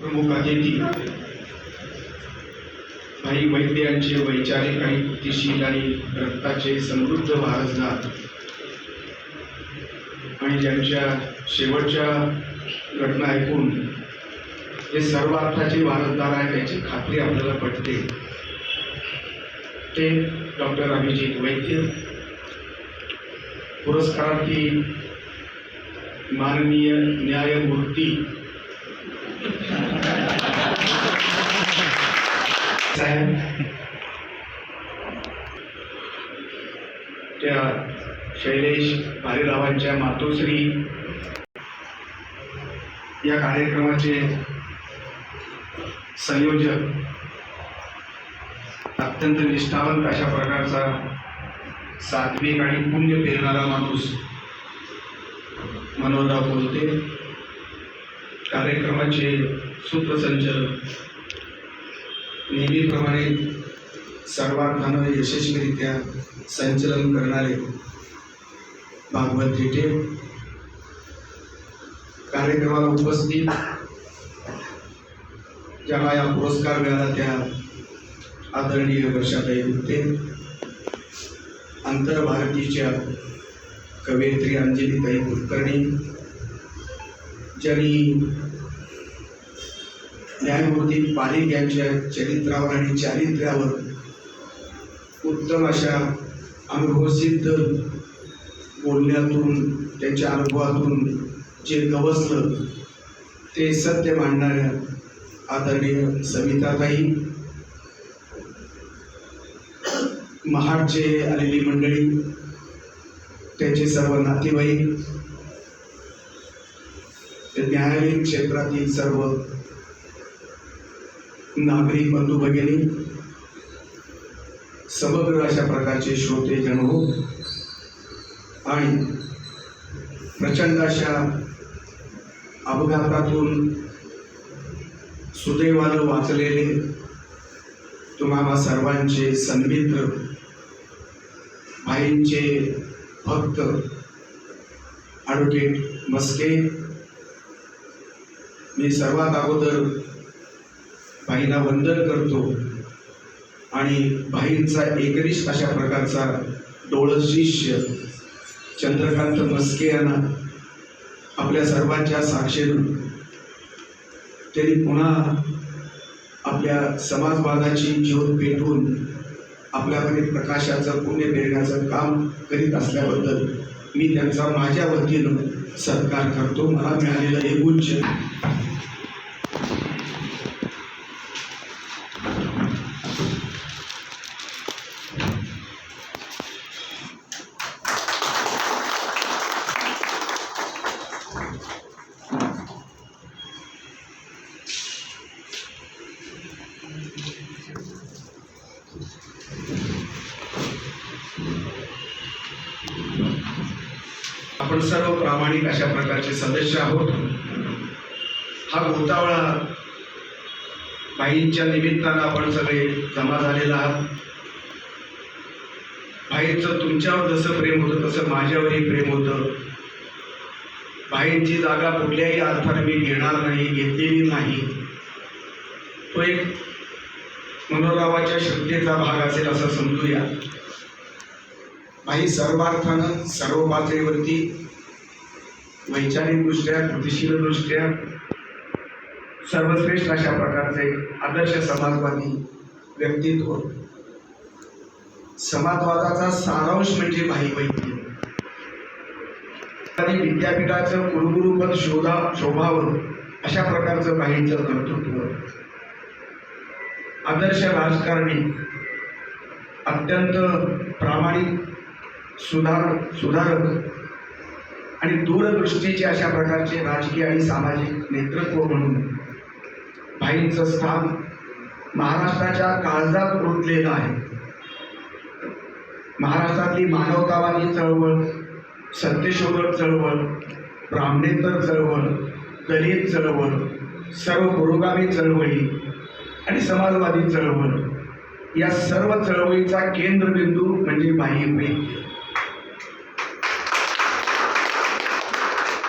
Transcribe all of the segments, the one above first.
प्रमुख अतिथी भाई वैद्यांचे वैचारिक आणि कृतिशील आणि रक्ताचे समृद्ध वारसदार आणि ज्यांच्या शेवटच्या घटना ऐकून जे सर्व अर्थाचे वारसदार आहेत त्याची खात्री आपल्याला पटते. ते डॉक्टर अभिजित वैद्य. पुरस्कारार्थी माननीय न्यायमूर्ती साहेब. त्या शैलेश भालेरावांच्या मातोश्री या कार्यक्रमाचे संयोजक अत्यंत निष्ठावंत अशा प्रकारचा सात्विक आणि पुण्य पेरणारा माणूस मनोहरराव बोलते. कार्यक्रमाचे सूत्रसंचालक नेहमीप्रमाणे सर्वार्थानं यशस्वीरित्या संचलन करणारे भागवत थिटे कार्यक्रमाला उपस्थित. ज्याला या पुरस्कार मिळाला त्या आदरणीय वर्षाताई गुप्ते आंतरभारतीच्या कवयित्री अंजलीताई कुलकर्णी ज्यांनी न्यायमूर्ती पारिक यांच्या चरित्रावर आणि चारित्र्यावर उत्तम अशा अनुभवसिद्ध बोलण्यातून त्यांच्या अनुभवातून जे गवसलं ते सत्य मांडणाऱ्या आदरणीय सविताताई महाडचे आलेली मंडळी त्यांचे सर्व नातेवाईक न्यायालयीन क्षेत्रातील सर्व नागरिक बंधू भगिनी समग्र अशा प्रकारचे श्रोते जणू आणि प्रचंड अशा अपघातातून सुदैवानं वाचलेले तुम्हाला सर्वांचे सन्मित्र भाईंचे भक्त ॲडव्होकेट मस्के मी सर्वात अगोदर भाईला वंदन करतो. आणि भाईंचा एकनिष्ठ अशा प्रकारचा डोळस शिष्य चंद्रकांत मस्के यांना आपल्या सर्वांच्या साक्षीनं त्यांनी पुन्हा आपल्या समाजवादाची ज्योत पेटवून आपल्याकडे प्रकाशाचं पुण्य पेरण्याचं काम करीत असल्याबद्दल मी त्यांचा माझ्या वतीनं सत्कार करतो. मला मिळालेलं हे उच्च आपण सर्व प्रामाणिक अशा प्रकारचे सदस्य आहोत हा घोटावळा भाईंच्या निमित्तानं आपण सगळे जमा झालेला आहात. भाईंचं तुमच्यावर जसं प्रेम होतं तसं माझ्यावरही प्रेम होतं. भाईंची जागा कुठल्याही अर्थाने मी घेणार नाही घेतलेली नाही. तो एक मनोरावाच्या श्रद्धेचा भाग असेल असं समजूया. भाई सर्वार्थानं सर्व पातळीवरती वैचारिकदृष्ट्या कृतिशीलदृष्ट्या सर्वश्रेष्ठ अशा प्रकारचे आदर्श समाजवादी व्यक्तित्व समाजवादाचा सारांश म्हणजे भाई वैद्य आणि विद्यापीठाचं कुलगुरुपद शोधा शोभावं अशा प्रकारचं भाईचं कर्तृत्व. आदर्श राजकारणी अत्यंत प्रामाणिक सुधार सुधारक आणि दूरदृष्टीचे अशा प्रकारचे राजकीय आणि सामाजिक नेतृत्व म्हणून भाईंचं स्थान महाराष्ट्राच्या काळजात रुतलेलं आहे. महाराष्ट्रातली मानवतावादी चळवळ सत्यशोधक चळवळ ब्राह्मणेतर चळवळ दलित चळवळ सर्व पुरोगामी चळवळी आणि समाजवादी चळवळ या सर्व चळवळीचा केंद्रबिंदू म्हणजे भाई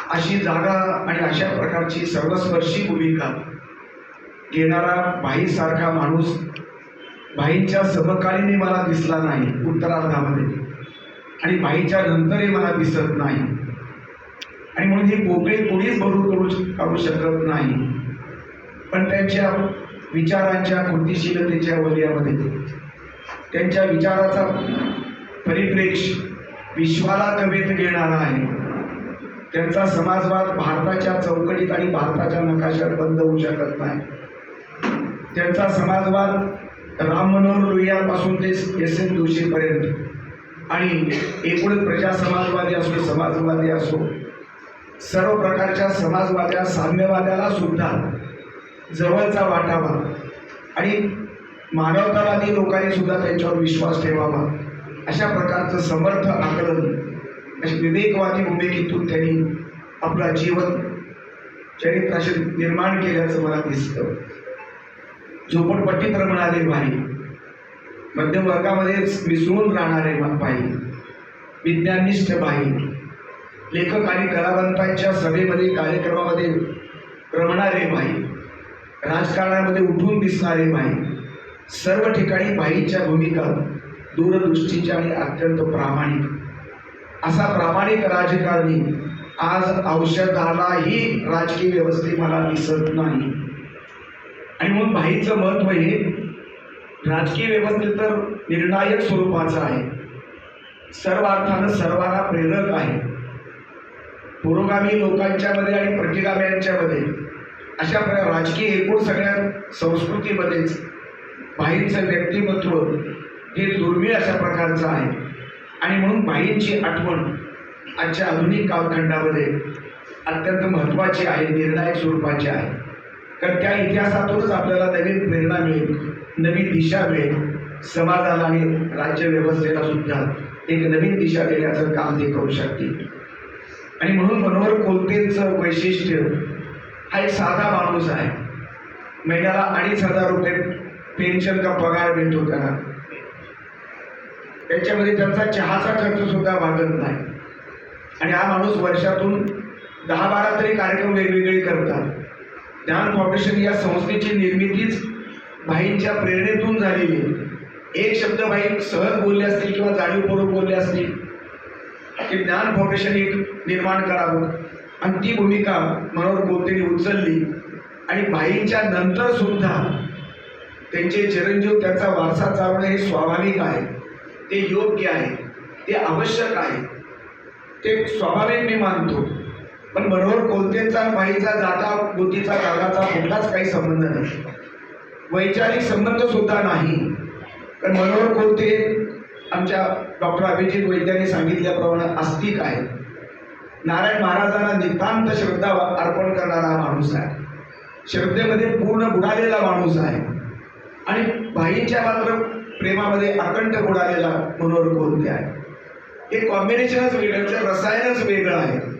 अशी जागा आणि अशा प्रकारची सर्वस्पर्शी भूमिका घेणारा भाईसारखा माणूस भाईंच्या समकालीने मला दिसला नाही उत्तरार्धामध्ये. आणि भाईच्या नंतरही मला दिसत नाही. आणि म्हणून ही पोकळी कोणीच भरून करू काढू शकत नाही. पण त्यांच्या विचारांच्या कृतीशीलतेच्या वलयामध्ये त्यांच्या विचाराचा परिप्रेक्ष विश्वाला कवेत घेणारा आहे. त्यांचा समाजवाद भारताच्या चौकटीत आणि भारताच्या नकाशात बंद होऊ शकत नाही. त्यांचा समाजवाद राम मनोहर लोहियापासून ते एस एन जोशीपर्यंत आणि एकूण प्रजा समाजवादी असो समाजवादी असो सर्व प्रकारच्या समाजवाद्या साम्यवाद्याला सुद्धा जवळचा वाटावा आणि मानवतावादी लोकांनी सुद्धा त्यांच्यावर विश्वास ठेवावा. अशा प्रकारचं समर्थ आकलन अशी विवेकवादी भूमिकेतून त्यांनी आपला जीवन चरित्राशी निर्माण केल्याचं मला दिसतं. झोपडपट्टीत रमणारे भाई मध्यम वर्गामध्ये मिसळून राहणारे भाई विज्ञानिष्ठ भाई लेखक आणि कलावंतांच्या सभेमध्ये कार्यक्रमामध्ये रमणारे भाई राजकारणामध्ये उठून दिसणारे भाई सर्व ठिकाणी भाईच्या भूमिका दूरदृष्टीच्या आणि अत्यंत प्रामाणिक. असा प्रामाणिक राजकारणी आज औषधालाही राजकीय व्यवस्थेत मला दिसत नाही. आणि म्हणून भाईचं महत्त्व हे म्हणजे राजकीय व्यवस्थेत तर निर्णायक स्वरूपाचं आहे. सर्व अर्थानं सर्वांना प्रेरक आहे. पुरोगामी लोकांच्यामध्ये आणि प्रतिगाम्यांच्यामध्ये अशा प्रकारे राजकीय एकूण सगळ्या संस्कृतीमध्येच भाईंचं व्यक्तिमत्व हे दुर्मिळ अशा प्रकारचं आहे. आणि म्हणून भाईंची आठवण आजच्या आधुनिक कालखंडामध्ये अत्यंत महत्त्वाची आहे निर्णायक स्वरूपाची आहे. कारण त्या इतिहासातूनच आपल्याला नवीन प्रेरणा मिळेल नवीन दिशा मिळेल. समाजाला आणि राज्यव्यवस्थेला सुद्धा एक नवीन दिशा देण्याचं काम ते करू शकतील. आणि म्हणून मनोहर कोलतेंचं वैशिष्ट्य हा एक साधा माणूस आहे. महिन्याला अडीच हजार रुपये पेन्शन का पगार मिळतो त्यांना त्याच्यामध्ये त्यांचा चहाचा खर्च सुद्धा भागत नाही. आणि हा माणूस वर्षातून दहा बारा तरी कार्यक्रम वेगवेगळे करतात. ज्ञान फाउंडेशन या संस्थेची निर्मितीच भाईंच्या प्रेरणेतून झालेली आहे. एक शब्द भाई सहज बोलले असतील किंवा जाणीवपूर्वक बोलले असतील की ज्ञान फाउंडेशन एक निर्माण करावं. आणि ती भूमिका मनोहर कोलतेने उचलली. आणि भाईंच्या नंतर सुद्धा त्यांचे चिरंजीव त्यांचा वारसा चालवणं हे स्वाभाविक आहे. ते योग्य आहे. ते आवश्यक आहे. ते स्वाभाविक मी मानतो. पण मनोहर कोणतेचा बाईचा भाईचा जाता बुद्धीचा कागाचा कुठलाच काही संबंध नाही. वैचारिक संबंध सुद्धा नाही. पण मनोहर कोलते आमच्या डॉक्टर अभिजित वैद्यांनी सांगितल्याप्रमाणे आस्तिक आहे. नारायण महाराजांना नितांत श्रद्धा अर्पण करणारा माणूस आहे. श्रद्धेमध्ये पूर्ण बुडालेला माणूस आहे. आणि भाईंच्या मात्र प्रेमामध्ये अखंड बुडालेला मनोहर कोलते आहे. हे कॉम्बिनेशनच वेगळं रसायनच वेगळं आहे.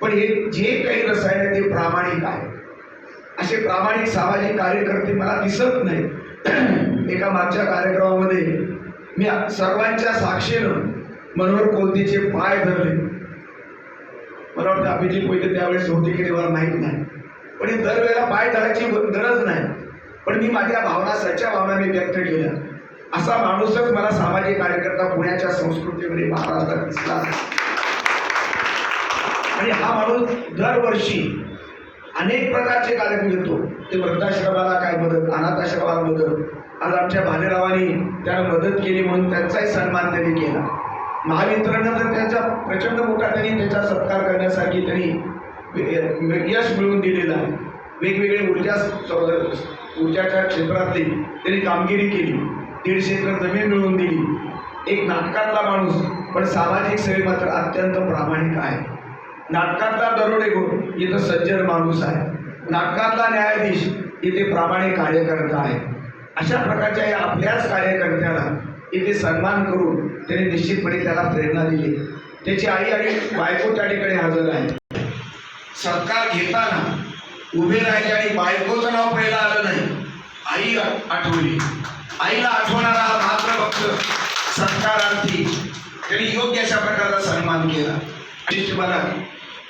पण हे जे काही रसायन आहे ते प्रामाणिक आहे. असे प्रामाणिक सामाजिक कार्यकर्ते मला दिसत नाही. एका मागच्या कार्यक्रमामध्ये मी सर्वांच्या साक्षीनं मनोहर कोलतेचे पाय धरले. मला वाटतं अभिजित वैद्य त्यावेळेस होते की मला माहीत नाही. पण हे दरवेळेला पाय धरायची गरज नाही. पण मी माझ्या भावना सच्या भावना मी व्यक्त केल्या. असा माणूसच मला सामाजिक कार्यकर्ता पुण्याच्या संस्कृतीमध्ये महाराष्ट्रात दिसला. आणि हा माणूस दरवर्षी अनेक प्रकारचे कार्यक्रम घेतो. ते वृद्धाश्रमाला काय मदत अनाथाश्रमाला मदत आज आमच्या भालेरावांनी त्याला मदत केली म्हणून त्यांचाही सन्मान त्यांनी केला. महावितरणनं तर त्यांचा प्रचंड मोठा त्यांनी त्याचा सत्कार करण्यासाठी त्यांनी यश मिळवून दिलेलं आहे. वेगवेगळे ऊर्जा ऊर्जाच्या क्षेत्रातली त्यांनी कामगिरी केली. दीडशे एकर जमीन मिळवून दिली. एक नाटकातला माणूस पण सामाजिक सेवे मात्र अत्यंत प्रामाणिक आहे. नाटकातला दरोडेखोर इथं सज्जन माणूस आहे. नाटकातला न्यायाधीश इथे प्रामाणिक कार्यकर्ता आहे. अशा प्रकारच्या या आपल्याच कार्यकर्त्याला इथे सन्मान करून त्याने निश्चितपणे त्याला प्रेरणा दिली. त्याची आई आणि बायको त्या ठिकाणी हजर आहे सत्कार घेताना उभे राहिले आणि बायकोचं नाव पहिला आलं नाही. आई आठवली. आईला आठवणारा हा मात्र भक्त सत्कारार्थी. त्यांनी योग्य अशा प्रकारचा सन्मान केला. आणि मला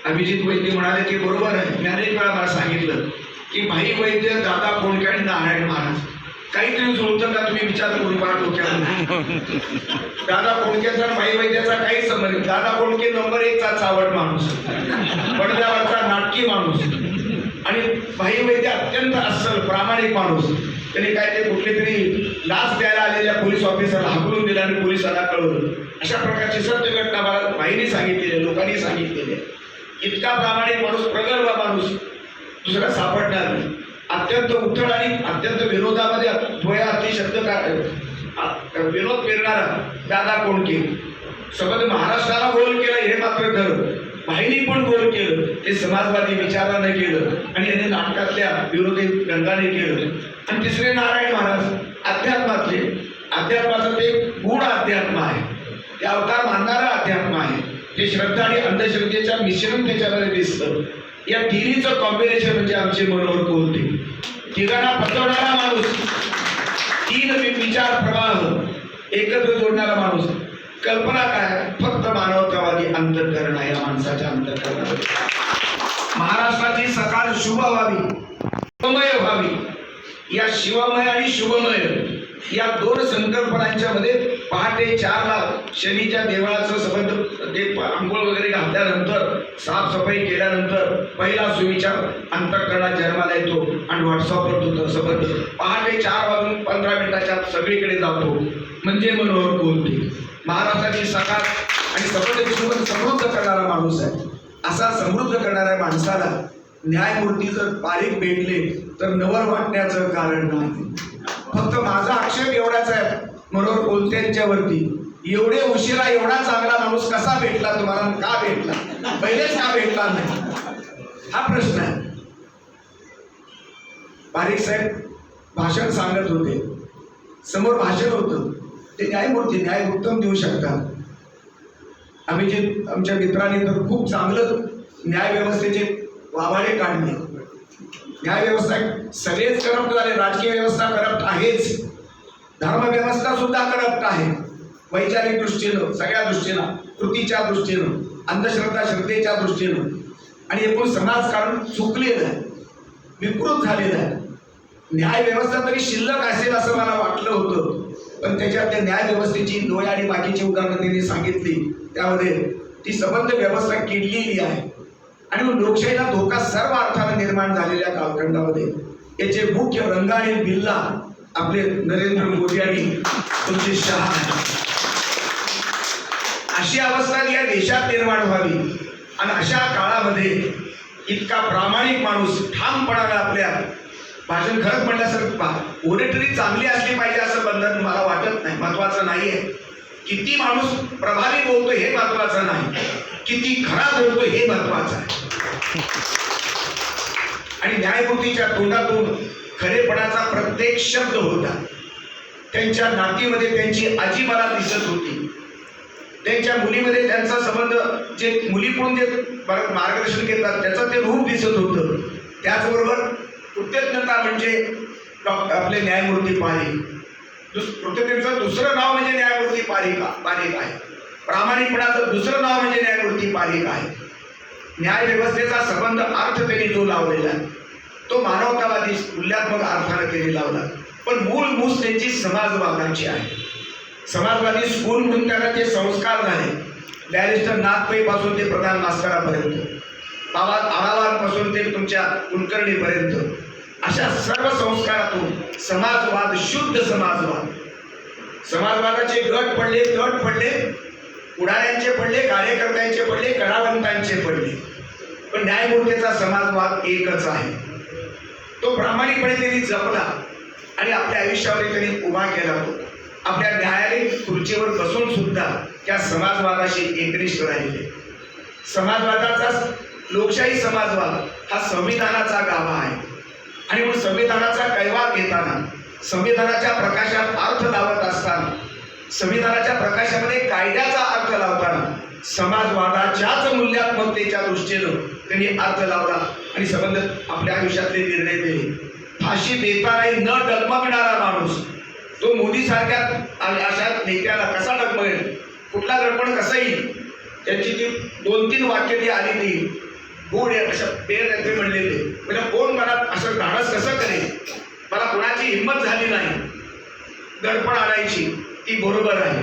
अभिजित वैद्य म्हणाले की बरोबर आहे. मी अनेक वेळा मला सांगितलं की भाई वैद्य दादा कोणके आणि नारायण महाराज. काहीतरी जुळतं का तुम्ही विचार करून पहा डोक्यात दादा कोणकेचा आणि भाई वैद्याचा काही संबंध दादा कोणके नंबर एकचा चावट माणूस. पडद्यावरचा नाटकी माणूस. आणि भाई वैद्य अत्यंत अस्सल प्रामाणिक माणूस. त्यांनी काय ते कुठले तरी लाच द्यायला आलेल्या पोलीस ऑफिसरला हाकलून दिला आणि पोलिसांना कळवलं. अशा प्रकारची सत्य घटना मला भाईने सांगितलेली लोकांनी सांगितलेली. आहे. इतका प्रामाणिक माणूस प्रगल्भ माणूस दुसरा सापडणार नाही. अत्यंत उथळ आणि अत्यंत विरोधामध्ये थोड्या अतिशब्द का- विरोध पेरणारा दादा केलं समज महाराष्ट्राला गोल केलं हे मात्र खरं भाईनी पण गोल केलं. ते समाजवादी विचारानं केलं आणि याने नाटकातल्या विरोधी रंगाने केलं. आणि तिसरे नारायण महाराज अध्यात्मातले. अध्यात्माचं ते गूढ अध्यात्म आहे. ते अवतार मानणारा अध्यात्म आहे. जे श्रद्धा आणि अंधश्रद्धेच्या मिश्रण त्याच्यामध्ये दिसतं. या तिरीचं कॉम्बिनेशन म्हणजे आमचे मनोहर कोणते तिघांना पचवणारा माणूस. तीन विचार प्रवाह. एकत्र जोडणारा माणूस. कल्पना काय? फक्त मानवतावादी अंतकरण आहे या माणसाच्या अंतकरणामध्ये. महाराष्ट्राची सकाळ शुभ व्हावी समय व्हावी या शिवमय आणि शुभमय. या दोन संकल्पनांच्या मध्ये पहाटे चारला शनीच्या देवळाचं संबंध ते आंघोळ वगैरे घातल्यानंतर साफसफाई केल्यानंतर पहिला सुविचार अंतकरणात जन्माला येतो आणि व्हॉट्सअपवर तो संबंध पहाटे चार वाजून पंधरा मिनिटाच्या आत सगळीकडे जातो. म्हणजे मनोहर कोलते. महाराष्ट्राची सकाळ आणि संबंध जीवन समृद्ध करणारा माणूस आहे. असा समृद्ध करणाऱ्या माणसाला न्यायमूर्ती जर बारीक भेटले तर नवर वाटण्याचं कारण नाही. फक्त माझा आक्षेप एवढाच आहे मनोहर कोलत्यांच्यावरती एवढे उशिरा एवढा चांगला माणूस कसा भेटला तुम्हाला का भेटला? पहिलेच का भेटला नाही? हा प्रश्न आहे. बारीक साहेब भाषण सांगत होते. समोर भाषण होतं. ते न्यायमूर्ती न्याय उत्तम देऊ शकतात. आम्ही जे आमच्या मित्रांनी तर खूप चांगलं न्याय व्यवस्थेचे वाभाडे काढणे. न्याय व्यवस्था सगळेच करप्ट झाले राजकीय व्यवस्था करप्ट आहेच. धर्मव्यवस्था सुद्धा करप्ट आहे. वैचारिक दृष्टीनं सगळ्या दृष्टीनं कृतीच्या दृष्टीनं अंधश्रद्धा श्रद्धेच्या दृष्टीनं. आणि एकूण समाजकारण चुकलेलं आहे. विकृत झालेलं आहे. न्याय व्यवस्था तरी शिल्लक असेल असं मला वाटलं होतं. पण त्याच्यात त्या न्याय व्यवस्थेची आणि बाकीची उदाहरणं त्यांनी सांगितली. त्यामध्ये ती संबंध व्यवस्था किडलेली आहे. आणि मग लोकशाहीला धोका सर्व अर्थाने निर्माण झालेल्या कालखंडामध्ये याचे मुख्य रंगाने बिल्ला आपले नरेंद्र मोदी आणि अमित शहा अशी अवस्था या देशात निर्माण व्हावी. आणि अशा काळामध्ये इतका प्रामाणिक माणूस ठामपणानं आपल्या भाषण खरंच म्हटल्यासारखं ओरेटरी चांगली असली पाहिजे असं बंधन मला वाटत नाही महत्वाचं नाहीये. किती माणूस प्रभावी बोलतो हे महत्वाचं नाही. किती खरा बोलतो हे महत्वाचं आहे. आणि न्यायमूर्तीच्या तोंडातून खरेपणाचा प्रत्येक शब्द होता. त्यांच्या नातीमध्ये त्यांची आजी मला दिसत होती. त्यांच्या मुलीमध्ये त्यांचा संबंध जे मुलीकडून जे मार्गदर्शन घेतात त्याचं ते रूप दिसत होतं. त्याचबरोबर कृतज्ञता म्हणजे डॉक्टर आपले न्यायमूर्ती पारिक. दुस कृतज्ञतेचं दुसरं नाव म्हणजे न्यायमूर्ती पारिक पारिक आहे. प्रामाणिकपणाचं दुसरं नाव म्हणजे न्यायमूर्ती पालिका आहे. न्याय व्यवस्थेचा संबंध अर्थ त्यांनी जो लावलेला आहे. तो मानवतावादी मूल्यात्मक अर्थानं त्यांनी लावला. पण मूळ मूस त्यांची समाजवादाची आहे. समाजवादी स्कूल म्हणून त्यांना ते संस्कार झाले. बॅरिस्टर नागपेपासून ते प्रधान मास्तरापर्यंत. आवाज आवाजापासून ते तुमच्या कुलकर्णीपर्यंत. अशा सर्व संस्कारातून समाजवाद शुद्ध समाजवाद. समाजवादाचे गट पडले गट पडले. पुढाऱ्यांचे पडले कार्यकर्त्यांचे पडले कलावंतांचे पडले. पण न्यायमूर्तीचा समाजवाद एकच आहे. तो प्रामाणिकपणे त्यांनी जपला आणि आपल्या आयुष्यावर त्यांनी उभा केला होतो. आपल्या न्यायालयीन खुर्चीवर बसून सुद्धा त्या समाजवादाशी एकनिष्ठ राहिले. समाजवादाचा लोकशाही समाजवाद हा संविधानाचा गाभा आहे. आणि मग संविधानाचा कैवार घेताना संविधानाच्या प्रकाशात अर्थ लावत असताना संविधानाच्या प्रकाशामध्ये कायद्याचा अर्थ लावताना समाजवादाच्याच मूल्यात्मकतेच्या दृष्टीनं त्यांनी अर्थ लावला. आणि संबंध आपल्या आयुष्यातले निर्णय दिले. फाशी देतानाही न डगमगणारा माणूस तो मोदीसारख्या अशा नेत्याला कसा डगमगेल? कुठला गडबड कसं येईल? त्याची ती दोन तीन वाक्य ती आली ती. गोड अशा पेर त्यांचे म्हणलेले. म्हणजे कोण मला असं धाडस कसं करेल? मला कोणाची हिंमत झाली नाही. दडपण आणायची. ती बरोबर आहे.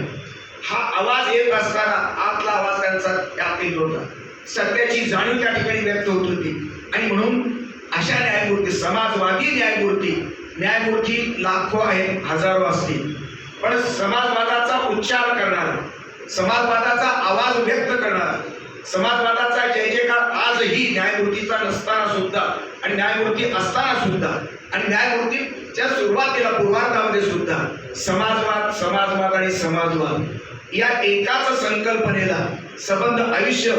हा आवाज येत असताना आतला आवाज त्यांचा त्यातील होता. सत्याची जाणीव त्या ठिकाणी व्यक्त होत होती. आणि म्हणून अशा न्यायमूर्ती समाजवादी न्यायमूर्ती न्यायमूर्ती लाखो आहेत हजारो असतील. पण समाजवादाचा उच्चार करणारा समाजवादाचा आवाज व्यक्त करणारा समाजवादाचा जय जयकार आजही न्यायमूर्तीचा नसताना सुद्धा आणि न्यायमूर्ती असताना सुद्धा आणि न्यायमूर्तीच्या सुरुवातीला पूर्वार्धामध्ये सुद्धा समाजवाद समाजवाद आणि समाजवाद या एकाच संकल्पनेला संबंध आयुष्य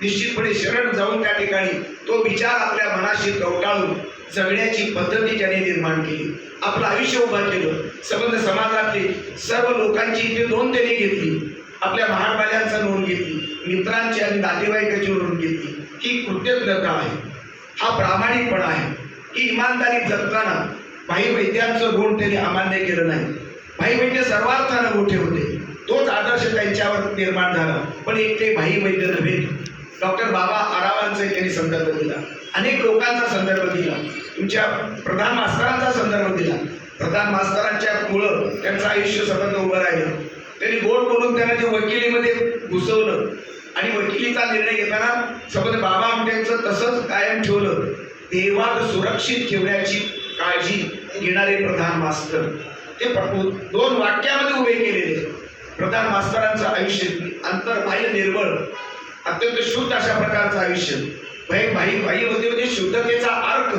निश्चितपणे शरण जाऊन त्या ठिकाणी तो विचार आपल्या मनाशी कवटाळून जगण्याची पद्धती त्याने निर्माण केली. आपलं आयुष्य उभा केलं. संबंध समाजातले सर्व लोकांची इथे दोन त्यांनी घेतली. आपल्या महाडवाल्यांचा नोंद घेतली मित्रांची आणि नातेवाईकाची नोंद घेतली. ही कृतज्ञता आहे. हा प्रामाणिकपणा आहे. ही इमानदारी जगताना भाई वैद्यांचं ऋण त्यांनी अमान्य केलं नाही. भाई वैद्य सर्वार्थानं मोठे होते. तोच आदर्श त्यांच्यावर निर्माण झाला. पण एक ते भाई वैद्य नव्हे. डॉक्टर बाबा आरावांचा त्यांनी संदर्भ दिला. अनेक लोकांचा संदर्भ दिला. तुमच्या प्रधान मास्तरांचा संदर्भ दिला. प्रधान मास्तरांच्या मुळं त्यांचं आयुष्य सतत उभं राहिलं. त्यांनी गोड बोलून त्यांना जे वकिलीमध्ये घुसवलं आणि वकिलीचा निर्णय घेताना संबंध बाबा आमट्यांचं तसंच कायम ठेवलं. देवात सुरक्षित ठेवण्याची काळजी घेणारे प्रधान मास्तर. ते पटवून दोन वाक्यामध्ये उभे केलेले. प्रधान मास्तरांचं आयुष्य अंतर्बाह्य निर्बळ अत्यंत शुद्ध अशा प्रकारचं आयुष्य. भाई भाई भाई होते म्हणजे शुद्धतेचा अर्थ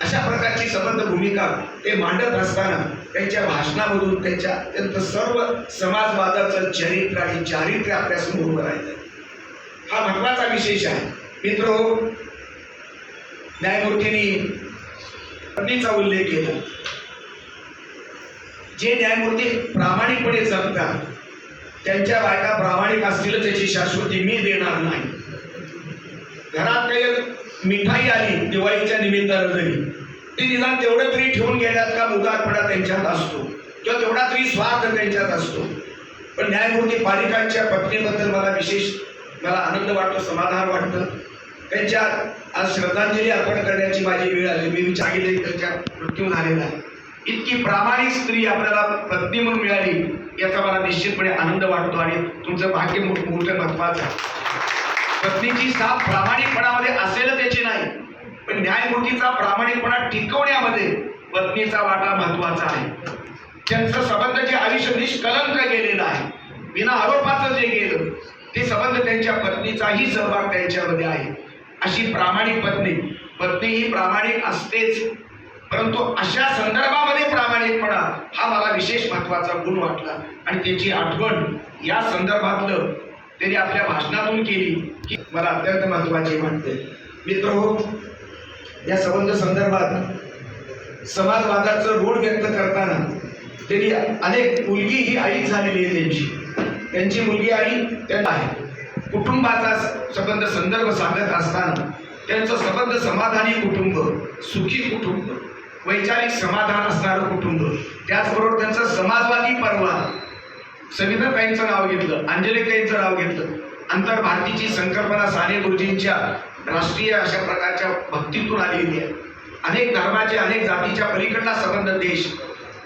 अशा प्रकारची संबंध भूमिका ते मांडत असताना त्यांच्या भाषणामधून त्यांच्या अत्यंत सर्व समाजवादाचं चरित्र आणि चारित्र्य आपल्यासमोर उभं राहिलं हा महत्त्वाचा विशेष आहे. मित्र न्यायमूर्तींनी पत्नीचा उल्लेख केला. जे न्यायमूर्ती प्रामाणिकपणे जगतात त्यांच्या बायका प्रामाणिक असतील त्याची शाश्वती मी देणार नाही. घरात काही मिठाई आली दिवाळीच्या निमित्तानं जरी ती निदान तेवढं तरी ठेवून गेल्यात का उदारपणा त्यांच्यात असतो. किंवा तेवढा तरी स्वार्थ त्यांच्यात असतो. पण न्यायमूर्ती पालिकांच्या पत्नीबद्दल मला विशेष मला आनंद वाटतो समाधान वाटतं. त्यांच्या आज श्रद्धांजली अर्पण करण्याची माझी वेळ आली. मी विचारले त्यांच्या मृत्यू झालेला आहे. इतकी प्रामाणिक स्त्री आपल्याला पत्नी म्हणून मिळाली याचा मला निश्चितपणे आनंद वाटतो आणि तुमचं भाग्य मोठं मोठं महत्वाचं आहे. पत्नीची साथ प्रामाणिकपणा पण प्रामाणिकपणा टिकवण्यामध्ये पत्नीचा वाटा महत्त्वाचा आहे. त्यांचं संबंध जे आयुष्य निष्कलंक गेलेलं आहे विना आरोपाचं जे गेलं ते संबंध त्यांच्या पत्नीचाही सहभाग त्यांच्यामध्ये आहे. अशी प्रामाणिक पत्नी पत्नी ही प्रामाणिक असतेच. परंतु अशा संदर्भामध्ये प्रामाणिकपणा हा मला विशेष महत्त्वाचा गुण वाटला. आणि त्याची आठवण या संदर्भातलं त्यांनी आपल्या भाषणातून केली की मला अत्यंत महत्वाची वाटते. मित्र हो या संबंध संदर्भात समाजवादाचं रूढ व्यक्त करताना त्यांनी अनेक मुलगी ही आई झालेली आहे त्यांची. त्यांची मुलगी आई त्यांना आहे. कुटुंबाचा संबंध संदर्भ सांगत असताना त्यांचं संबंध समाधानी कुटुंब सुखी कुटुंब वैचारिक समाधान असणारं कुटुंब त्याचबरोबर त्यांचा समाजवादी परिवार सविताताईंचं नाव घेतलं अंजलीताईंचं नाव घेतलं. आंतरभारतीची संकल्पना साने गुरुजींच्या राष्ट्रीय अशा प्रकारच्या भक्तीतून आलेली आहे. अनेक धर्माचे अनेक जातीच्या पलीकडला संबंध देश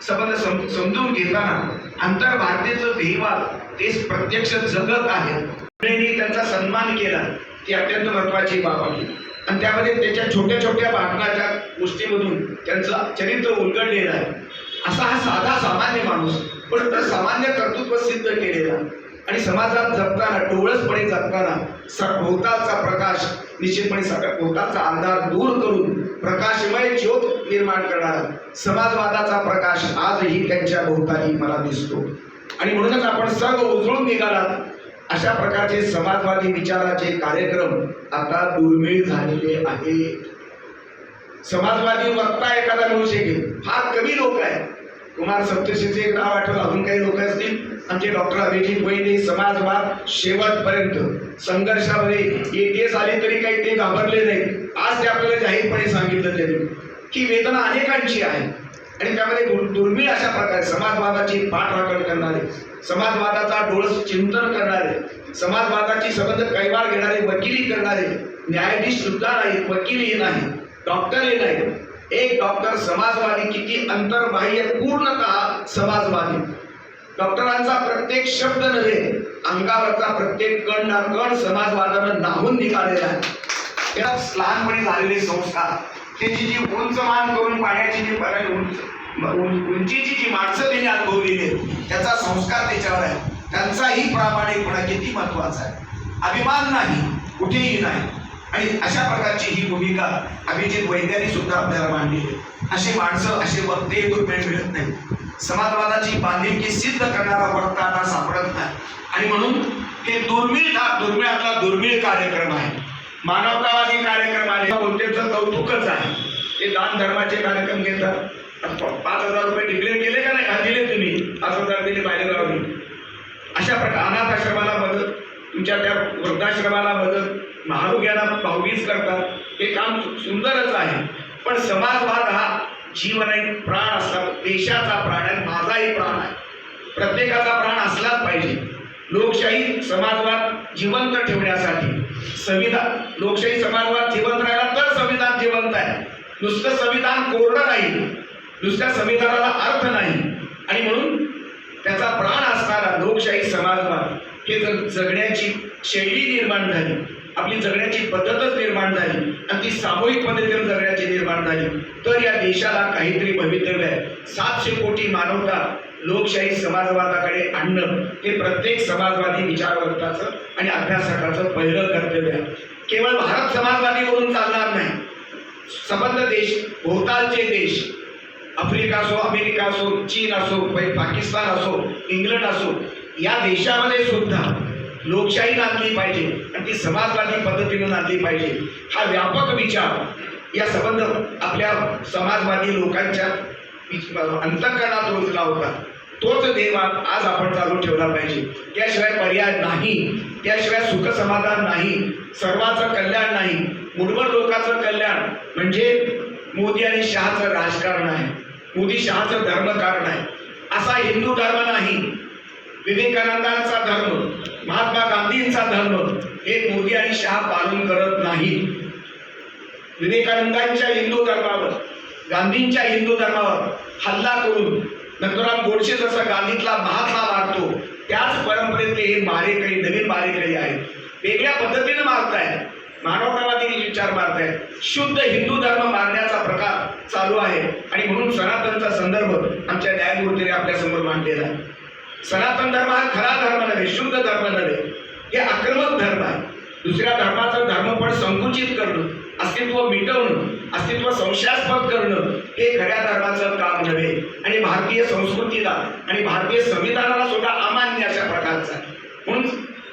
संबंध सम- समजून घेताना आंतरभारतीचं ध्येयवाद तेच प्रत्यक्ष जगत आहे. त्यांचा सन्मान केला ती अत्यंत महत्वाची बाब आहे. आणि त्यामध्ये त्याच्या छोट्या छोट्या भाषणाच्या गोष्टीमधून त्यांचं चरित्र उलगडलेलं आहे. असा हा साधा सामान्य माणूस पण तर सामान्य कर्तृत्व सिद्ध केलेला आणि समाजात जगताना डोळसपणे जगताना सभोवतालचा प्रकाश निश्चितपणे सगळ्या भोवतालचा अंधार दूर करून प्रकाशमय ज्योत निर्माण करणारा समाजवादाचा प्रकाश आजही त्यांच्या भोवताली मला दिसतो. आणि म्हणूनच आपण सर्व उजळून निघालात अशा प्रकारचे समाजवादी विचाराचे कार्यक्रम आता दुर्मिळ झालेले आहेत. समाजवादी वक्ता एखादा मिळू शकेल फार कमी लोक आहेत. कुमार सप्तशीचे एक नाव आठवलं अजून काही लोक असतील आमचे डॉक्टर अभिजित वैद्य समाजवाद शेवटपर्यंत. संघर्षामध्ये एटीएस आले तरी काही ते घाबरले नाहीत. आज ते आपल्याला जाहीरपणे सांगितलं त्यांनी. की वेदना अनेकांची आहे. आणि त्यामध्ये दुर्मिळ अशा प्रकारे समाजवादाची पाठराखण करणारे समाजवादाचा डोळस चिंतन करणारे समाजवादाची संबंध कैवार घेणारे वकिली करणारे न्यायाधीश सुद्धा नाहीत वकीलही नाही डॉक्टरही नाही एक डॉक्टर समाजवादी किती अंतर्बाह्य पूर्णतः समाजवादी. डॉक्टरांचा प्रत्येक शब्द नव्हे अंगावरचा प्रत्येक कण ना कण समाजवादानं नाहून निघालेला आहे. त्याला लहानपणी झालेले संस्कार त्याची जी उंच मान करून पाण्याची जी पराठी उंच उंचीची जी माणसं त्यांनी अनुभवलेली आहेत त्याचा संस्कार त्याच्यावर आहे. त्यांचाही प्रामाणिकपणा किती महत्त्वाचा आहे. अभिमान नाही कुठेही नाही. आणि अशा प्रकारची ही भूमिका अभिजित वैद्यांनी सुद्धा आपल्याला मांडली आहे अशी माणसं असे वक्ते दुर्मिळ मिळत नाही. समाजवादाची बांधिलकी सिद्ध करणारा वक्ताना आता सापडत नाही. आणि म्हणून हे दुर्मिळ हा दुर्मिळातला दुर्मिळ कार्यक्रम आहे. मानवतावादी कार्यक्रम आहे. कोणत्याचं कौतुकच आहे. ते दान धर्माचे कार्यक्रम घेतात. पाच हजार रुपये डिक्लेअर केले का नाही? हा दिले तुम्ही. पाच हजार दिले लावले अशा प्रकार अनाथ आश्रमाला मदत तुमच्या त्या वृद्धाश्रमाला मदत महारोग्याला भाऊबीज करतात. हे काम सु- सुंदरच आहे. पण समाजवाद हा जीवन आहे प्राण असला देशाचा प्राण आहे माझाही प्राण आहे. प्रत्येकाचा प्राण असलाच पाहिजे. लोकशाही समाजवाद जिवंत ठेवण्यासाठी. संविधान लोकशाही समाजवाद जिवंत राहिला तर संविधान जिवंत आहे. नुसतं संविधान कोरडं नाही. नुसत्या संविधानाला अर्थ नाही. आणि म्हणून त्याचा प्राण असणारा लोकशाही समाजवाद हे जर जगण्याची शैली निर्माण झाली. आपली जगण्याची पद्धतच निर्माण झाली. आणि ती सामूहिक पद्धतीने जगण्याची निर्माण झाली. तर या देशाला काहीतरी भवितव्य आहे. सातशे कोटी मानवता लोकशाही समाजवादाकडे आणणं हे प्रत्येक समाजवादी विचारवंताचं आणि अभ्यासकाचं पहिलं कर्तव्य आहे. केवळ भारत समाजवादी करून चालणार नाही. संबंध देश भोवतालचे देश आफ्रिका असो अमेरिका असो चीन असो पै- पाकिस्तान असो इंग्लंड असो या देशामध्ये सुद्धा लोकशाही नांदली पाहिजे आणि ती समाजवादी पद्धतीनं नांदली पाहिजे. हा व्यापक विचार या संबंध आपल्या समाजवादी लोकांच्या अंतकरणात रोजला होता. तोच देव आज आपण चालू ठेवला पाहिजे. त्याशिवाय पर्याय नाही. त्याशिवाय सुख समाधान नाही. सर्वांचं कल्याण नाही. मुठभर लोकांचं कल्याण म्हणजे मोदी आणि शहाचं राजकारण आहे. मोदी शहाचं धर्मकारण आहे. असा हिंदू धर्म नाही. विवेकानंदांचा धर्म महात्मा गांधींचा धर्म हे मोदी आणि शहा पालन करत नाही विवेकानंदांच्या हिंदू धर्मावर गांधींच्या हिंदू धर्मावर हल्ला करून नंतराम गोडसे जसा गांधीतला महात्मा मारतो त्याच परंपरेतले हे मारेकरी नवीन मारेकरी आहेत. वेगळ्या पद्धतीने मारतायत. मानवतावादी विचार मारतायत. शुद्ध हिंदू धर्म मारण्याचा प्रकार चालू आहे. आणि म्हणून सनातनचा संदर्भ आमच्या न्यायमूर्तीने आपल्यासमोर मांडलेला आहे. सनातन धर्म हा खरा धर्म नव्हे शुद्ध धर्म नव्हे. हे आक्रमक धर्म आहे. दुसऱ्या धर्माचं धर्मपण संकुचित करणं अस्तित्व मिटवणं अस्तित्व संशयास्पद करणं हे खऱ्या धर्माचं काम नव्हे. आणि भारतीय संस्कृतीला आणि भारतीय संविधानाला सुद्धा अमान्य अशा प्रकारचं आहे. म्हणून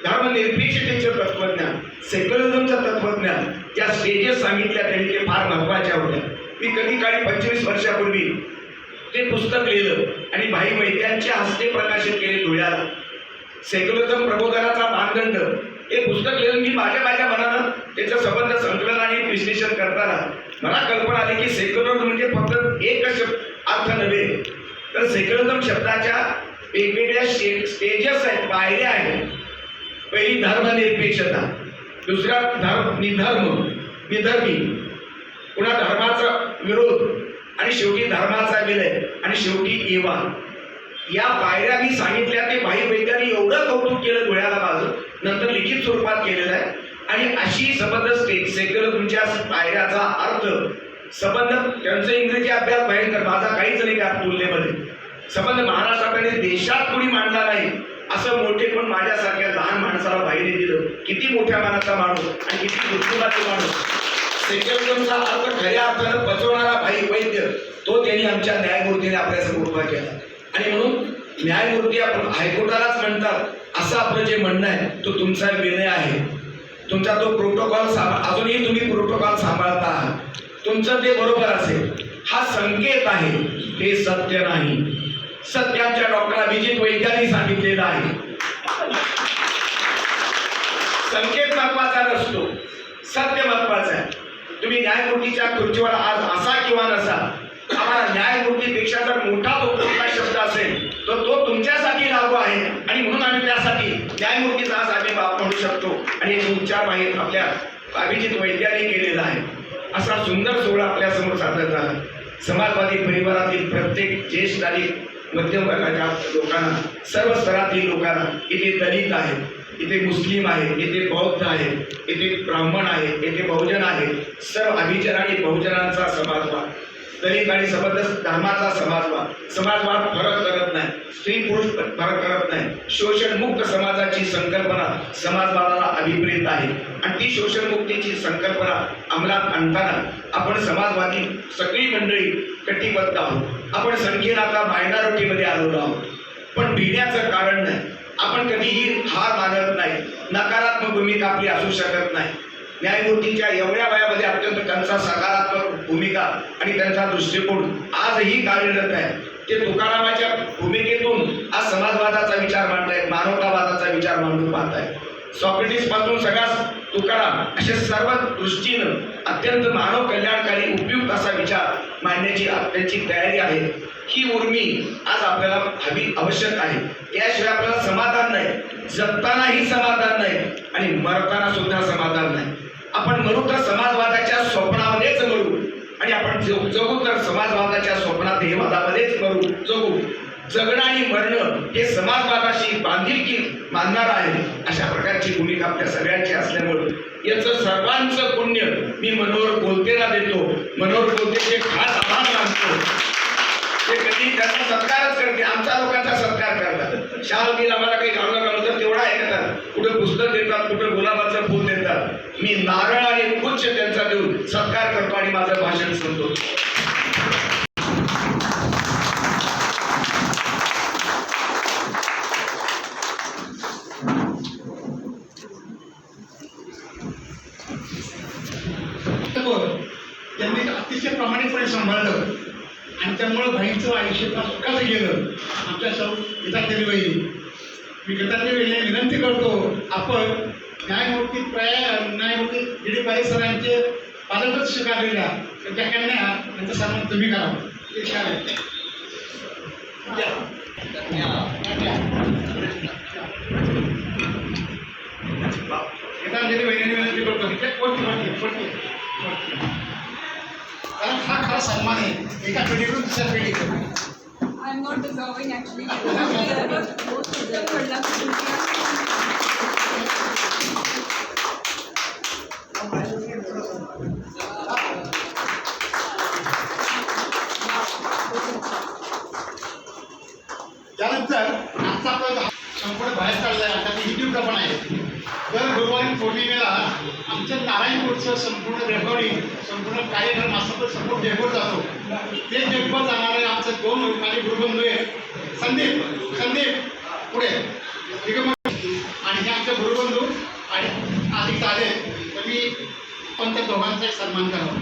धर्मनिरपेक्षतेचं तत्वज्ञान सेक्युलरिझमचं तत्वज्ञान ज्या स्टेजेस सांगितल्या त्यांनी ते फार महत्त्वाच्या होत्या. मी कधी काळी पंचवीस वर्षापूर्वी ते पुस्तक लिहिलं आणि भाई वैद्यांच्या हस्ते प्रकाशित केले धुळ्यात सेक्युलरिझम प्रबोधनाचा मानदंड. हे पुस्तक लिहून मी माझ्या माझ्या मनानं त्याचं संबंध संकलन आणि विश्लेषण करताना मला कल्पना आली की सेक्युलर म्हणजे फक्त एकच शब्द अर्थ नव्हे तर सेक्युलरिझम शब्दाच्या वेगवेगळ्या स्टे स्टेजेस आहेत पायऱ्या आहेत. पहिली धर्मनिरपेक्षता दुसरा धर्म निधर्म निधर्मी. पुन्हा धर्माचा विरोध आणि शेवटी धर्माचा विलय आणि शेवटी एवा. या पायऱ्या मी सांगितल्या ते भाई वैद्यांनी एवढं कौतुक केलं डोळ्याला माझं नंतर लिखित स्वरूपात केलेलं आहे. आणि अशी जबरदस्त सेक्युलर तुमच्या पायऱ्याचा अर्थ संबंध त्यांचा इंग्रजी अभ्यास भयंकर माझा काहीच नाही त्या तुलनेमध्ये. संबंध महाराष्ट्रात देशात कोणी मांडला नाही असं मोठे पण माझ्यासारख्या लहान माणसाला बाहेर दिलं. किती मोठ्या मानाचा माणूस आणि किती बुद्धिमाचा माणूस. सेक्युलरिझमचा अर्थ खऱ्या अर्थानं पचवणारा भाई वैद्य तो त्यांनी आमच्या न्यायमूर्तीने आपल्यासमोर उभा केला. आणि म्हणून न्यायमूर्ती आपण हायकोर्टालाच म्हणतात असं आपलं जे म्हणणं आहे तो तुमचा विनय आहे. तुमचा तो प्रोटोकॉल सांभाळ अजूनही तुम्ही प्रोटोकॉल सांभाळता आहात. तुमचं ते बरोबर असेल हा संकेत आहे हे सत्य नाही. सत्याच्या डॉक्टर अभिजित वैद्यांनी सांगितलेलं आहे. संकेत महत्त्वाचा नसतो. सत्य महत्वाचं आहे. तुम्ही न्यायमूर्तीच्या खुर्चीवर आज असा किंवा नसा आम्हाला न्यायमूर्तीपेक्षा जर मोठा तो कोणता शब्द असेल तर तो तुमच्यासाठी लागू आहे. आणि म्हणून आम्ही त्यासाठी न्यायमूर्तीचा आज आम्ही बाब म्हणू शकतो. आणि हे उच्चार माहीत आपल्या अभिजित वैद्याने केलेला आहे. असा सुंदर सोहळा आपल्यासमोर सादर झाला. समाजवादी परिवारातील प्रत्येक ज्येष्ठ आणि मध्यम वर्गाच्या लोकांना सर्व स्तरातील लोकांना इथे दलित आहेत. इथे मुस्लिम आहे इथे बौद्ध आहे इथे ब्राह्मण आहे इथे बहुजन आहे सर्व अभिजन आणि बहुजनांचा समाजवाद. दलित आणि जबरदस्त धर्माचा समाजवाद. समाजवाद फरक करत नाही. स्त्री पुरुष फरक करत नाही. शोषणमुक्त समाजाची संकल्पना समाजवादाला अभिप्रेत आहे. आणि ती शोषणमुक्तीची संकल्पना अंमलात आणताना आपण समाजवादी सगळी मंडळी कटिबद्ध आहोत. आपण संख्येला आता मायनॉरिटीमध्ये आलेलो आहोत. पण भिण्याचं कारण नाही. आपण कधीही हार मानत नाही नकारात्मक भूमिका आपली असू शकत नाही. न्यायमूर्तीच्या एवढ्या वयामध्ये अत्यंत त्यांचा सकारात्मक भूमिका आणि त्यांचा दृष्टिकोन आजही कार्यरत आहे. ते तुकारामाच्या भूमिकेतून आज समाजवादाचा विचार मांडतायत मानवतावादाचा विचार मांडून पाहतायत. सॉक्रेटिसपासून सगळ्याच तुकाराम अशा सर्व दृष्टीनं अत्यंत मानव कल्याणकारी उपयुक्त असा विचार मांडण्याची त्यांची तयारी आहे. ही उर्मी आज आपल्याला हवी आवश्यक आहे. याशिवाय आपल्याला समाधान नाही. जगतानाही समाधान नाही आणि मरताना सुद्धा समाधान नाही. आपण मरू तर समाजवादाच्या स्वप्नामध्येच मरू आणि आपण जग- जगू तर समाजवादाच्या स्वप्नात हेवादामध्येच मरू जगू. जगणं आणि मरणं हे समाजवादाशी बांधिलकी मानणार आहे. अशा प्रकारची भूमिका आपल्या सगळ्यांची असल्यामुळे याचं सर्वांचं पुण्य मी मनोहर कोलतेला देतो. मनोहर कोलतेचे खास आभार मानतो. ते कधी त्यांचा सत्कारच करते. आमच्या लोकांचा सत्कार करतात. शाल बिल आम्हाला काही गावला गावलं तर तेवढा ऐकतात. कुठं पुस्तक देतात कुठं गुलाबाचं फूल देतात. मी नारळ आणि गुच्छ त्यांचा देऊन सत्कार करतो आणि माझं भाषण संपवतो त्यांनी अतिशय प्रामाणिकपणे सांभाळलं आणि त्यामुळं भाईंचं आयुष्य फार सुखाचं गेलं आमच्या सौ गीतांजली वहिनी मी गीतांजली वहिनी विनंती करतो आपण न्यायमूर्ती प्राय न्यायमूर्ती डी डी पारे सरांचे पादपत स्वीकारलेल्या त्यांच्या कन्या यांचा सन्मान तुम्ही करावा ते छान आहे गीतांजली वहिनी विनंती करतो ते कोणती कोणती कोणती कोणती कारण हा खरा सन्मान आहे एका पिढीकडून दुसऱ्या पिढीकडे I'm not deserving actually. But त्यानंतर आता पण आहे. तर गुरुवारी पौर्णिमेला आमचं नारायणपूरचं संपूर्ण रेकॉर्डिंग संपूर्ण कार्यक्रम असं तर संपूर्ण डेपोर जातो. ते डेपोर जाणारे आमचे दोन माझे गुरुबंधू आहेत. संदीप संदीप पुढे. ठीक आहे आणि हे आमचे गुरुबंधू आणि आधी चालेल. तर मी पण त्या दोघांचा सन्मान करावा